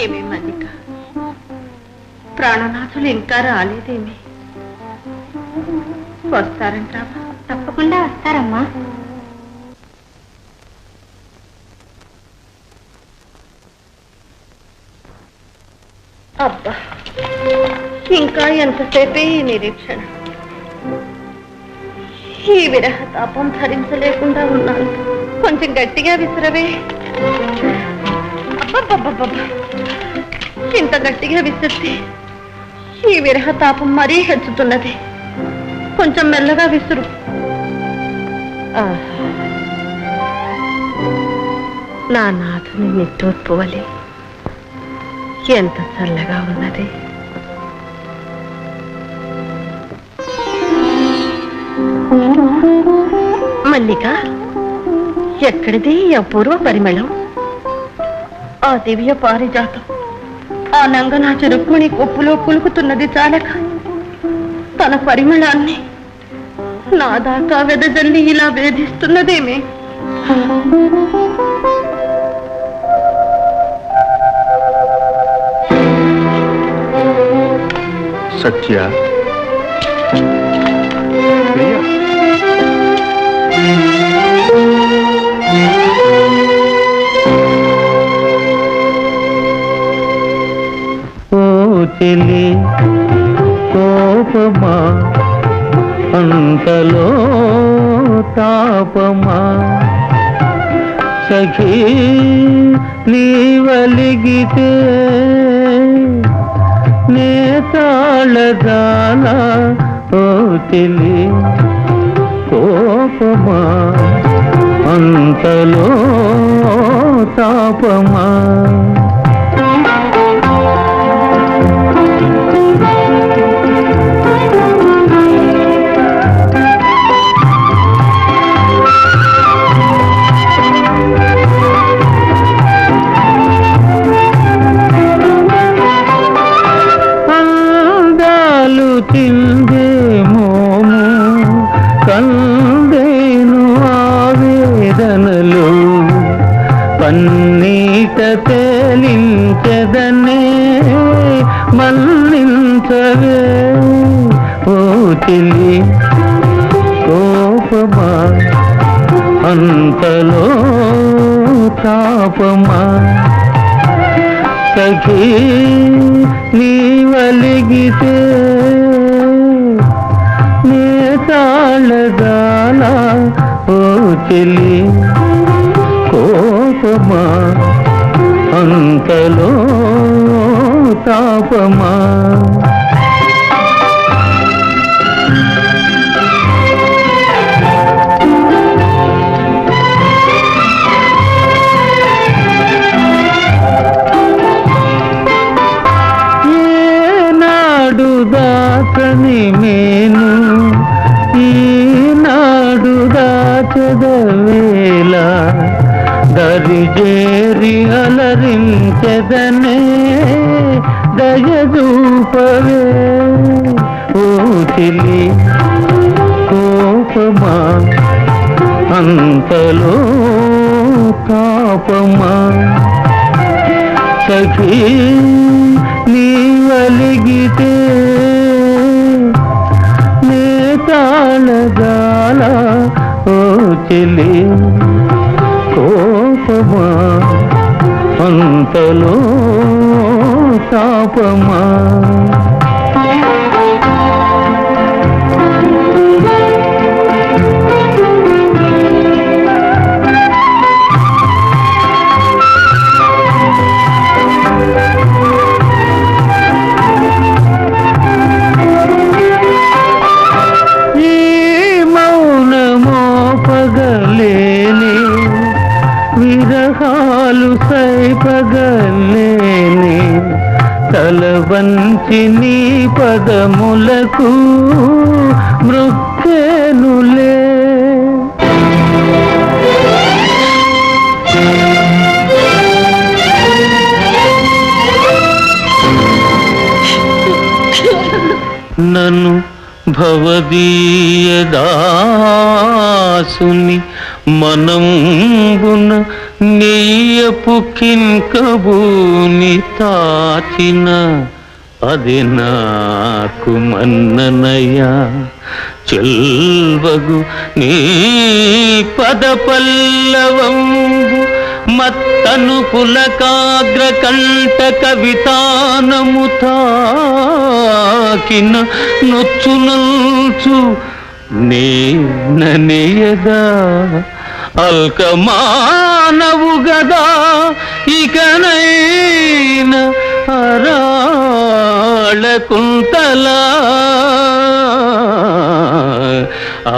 ఏమే మల్లిక ప్రాణనాథులు ఇంకా రాలేదేమి? వస్తారంటావా తప్పకుండా వస్తారమ్మా. అబ్బా ఇంకా ఎంతసేపే ఈ నిరీక్షణ? ఈ విరహ తాపం భరించలేకుండా ఉన్నాను. కొంచెం గట్టిగా విసిరవే. ఇంత గట్టిగా విసిరితే ఈ విరహ తాపం మరీ హెచ్చుతున్నది. కొంచెం మెల్లగా విసురు. నా నాథుని నిట్టూర్పువలే ఎంత చల్లగా ఉన్నది. మల్లిక ఎక్కడిది అపూర్వ పరిమళం? ఆ దివ్య పారిజాతం. ఆ నంగనాచ రుక్మిణి కొప్పులో కులుకుతున్నది చాలక. తన పరిమళాన్ని నా దాకా వెదజల్లి ఇలా వేధిస్తున్నదేమే? సత్య. చెలి కోపమా? అంతలో తాపమా? సఖీ నీవలిగితే నే తాళదానా? ఓ తెలి కోపమా? అంతలో తాపమా? వేదనలు పన్నీట తేలించదనే మల్లించవే ఓ తిలి కోపమా? అంతలో తాపమా? సఖీ నీ వలిగితే చెలి కోపమా? అంతలో తాపమా? ఏనాడు మే దరిజేరి అలరించదనే దయదూపవే. ఓ చెలి కోపమా అంతలో తాపమా సఖీ నీవలిగితే నే తాళగాల ఓ చెలి కోపమా అంతలో తాపమా విరహాలు సైపగలేని తలవంచి నీ పదములకు మృక్కేనులే. భవదీయదాసుని మనంబున నెయ్యపు కింకబూని తాచిన. అది నాకు మన్ననయ్యా చెల్వగు నీ పద పల్లవంబు మత్తను పులకాగ్ర కంట కవితానము తాకిన నొచ్చు నొచ్చు నేననేయదా అల్కమానవు గదా ఇకనైన అరాళకుంతలా ఆ